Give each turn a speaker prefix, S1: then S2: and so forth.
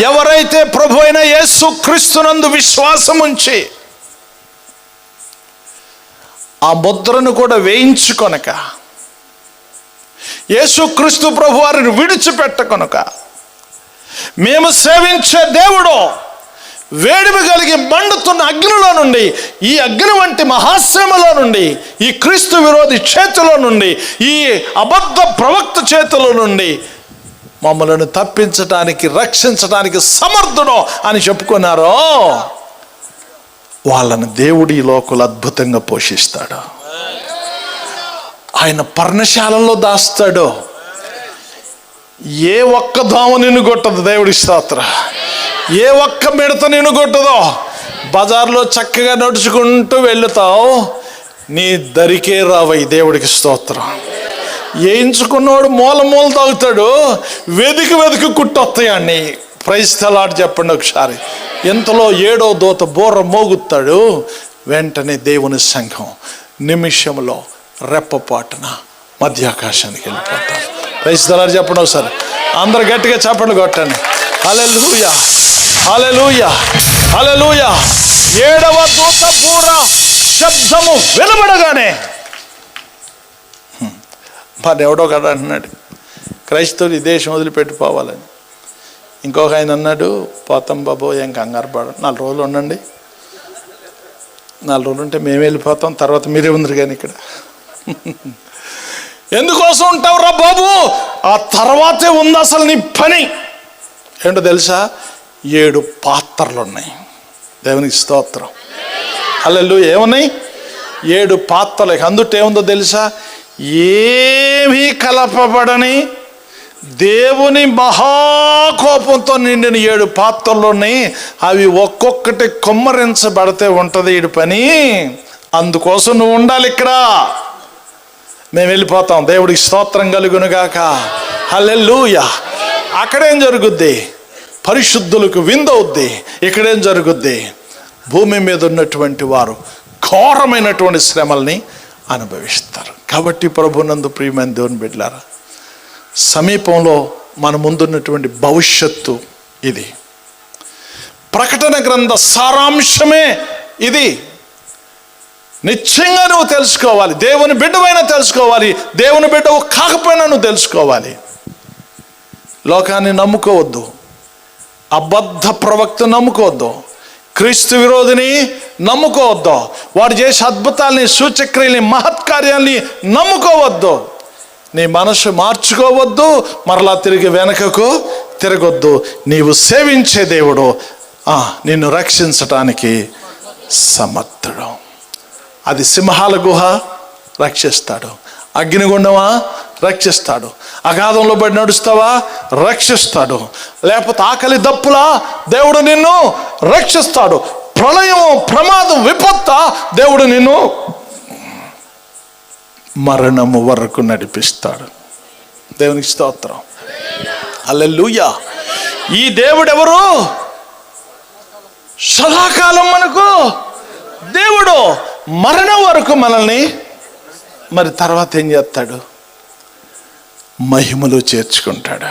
S1: ఎవరైతే ప్రభు అయిన యేసు క్రీస్తునందు విశ్వాసం ఉంచి ఆ ముద్రను కూడా వేయించుకొనక యేసుక్రీస్తు ప్రభు వారిని విడిచిపెట్టకొనక మేము సేవించే దేవుడు వేడిమి కలిగి మండుతున్న అగ్నిలో నుండి ఈ అగ్ని వంటి మహాశ్రమలో నుండి ఈ క్రీస్తు విరోధి చేతిలో నుండి ఈ అబద్ధ ప్రవక్త చేతిలో నుండి మమ్మలను తప్పించడానికి రక్షించటానికి సమర్థుడు అని చెప్పుకున్నారో? వాళ్ళని దేవుడి ఈ లోకలు అద్భుతంగా పోషిస్తాడు. ఆయన పర్ణశాలలో దాస్తాడు. ఏ ఒక్క దోమ నిన్ను కొట్టదు దేవుడి స్తోత్ర. ఏ ఒక్క మిడత నిన్ను కొట్టదో. బజార్లో చక్కగా నడుచుకుంటూ వెళుతావు. నీ దరికే రావై దేవుడికి స్తోత్రం. వేయించుకున్నవాడు మూల మూల తాగుతాడు. వెదికి వెదికి కుట్టొస్తాయండి ప్రైజ్ తలాడు చెప్పండి ఒకసారి. ఇంతలో ఏడో దూత బోర్ర మోగుతాడు. వెంటనే దేవుని సంఘం నిమిషంలో రెప్పపాటున మధ్యాకాశానికి వెళ్ళిపోతారు. ప్రైజ్ తలాడు చెప్పండి ఒకసారి. అందరు గట్టిగా చెప్పండి కొట్టండి. హలెలూయా హలెలూయా లూయ ఏడవ దూత బూర శబ్దము వెలువడగానే మరి ఎవడో కదా అంటున్నాడు. క్రైస్తవులు ఈ దేశం వదిలిపెట్టిపోవాలని. ఇంకొక ఆయన అన్నాడు పోతాం బాబు ఏం కంగారు పడ నాలుగు రోజులు ఉండండి. నాలుగు రోజులు ఉంటే మేము వెళ్ళిపోతాం తర్వాత మీరే ఉందరు కానీ ఇక్కడ. ఎందుకోసం ఉంటావు రా బాబు? ఆ తర్వాతే ఉంది అసలు నీ పని. ఏంటో తెలుసా? ఏడు పాత్రలు ఉన్నాయి దేవునికి స్తోత్రం. అల్లెలు ఏమున్నాయి? ఏడు పాత్రలు. అందుట ఏముందో తెలుసా? ఏమీ కలపబడని దేవుని మహాకోపంతో నిండిన ఏడు పాత్రలు అవి ఒక్కొక్కటి కొమ్మరించబడితే ఉంటుంది ఈడు పని. అందుకోసం నువ్వు ఉండాలి ఇక్కడ. మేము వెళ్ళిపోతాం. దేవుడికి స్తోత్రం కలుగునుగాక. హల్లెలూయా. అక్కడేం జరుగుద్ది? పరిశుద్ధులకు విందవుద్ది ఇక్కడేం జరుగుద్ది? భూమి మీద ఉన్నటువంటి వారు ఘోరమైనటువంటి శ్రమల్ని అనుభవిస్తారు. కాబట్టి ప్రభునందు ప్రియమైన దేవుని బిడ్డలారా సమీపంలో మన ముందున్నటువంటి భవిష్యత్తు ఇది. ప్రకటన గ్రంథ సారాంశమే ఇది. నిశ్చయంగా నువ్వు తెలుసుకోవాలి. దేవుని బిడ్డవైనా తెలుసుకోవాలి. దేవుని బిడ్డవు కాకపోయినా నువ్వు తెలుసుకోవాలి. లోకాన్ని నమ్ముకోవద్దు. అబద్ధ ప్రవక్త నమ్ముకోవద్దు. క్రీస్తు విరోధిని నమ్ముకోవద్దు. వాడు చేసే అద్భుతాల్ని సూచక్రియల్ని మహత్కార్యాల్ని నమ్ముకోవద్దు. నీ మనసు మార్చుకోవద్దు మరలా తిరిగి వెనకకు తిరగొద్దు. నీవు సేవించే దేవుడు. ఆ, నిన్ను రక్షించటానికి సమర్థుడు. అది సింహాల గుహ రక్షిస్తాడు. అగ్నిగుండమా? రక్షిస్తాడు. అగాధంలో పడి నడుస్తావా? రక్షిస్తాడు. లేకపోతే ఆకలి దప్పులా దేవుడు నిన్ను రక్షిస్తాడు. ప్రళయం ప్రమాదం విపత్త దేవుడు నిన్ను మరణము వరకు నడిపిస్తాడు. దేవునికి స్తోత్రం. అల్లెలుయ్యా ఈ దేవుడు ఎవరు సదాకాలం మనకు దేవుడు. మరణం వరకు మనల్ని మరి తర్వాత ఏం చేస్తాడు? మహిమలో చేర్చుకుంటాడు?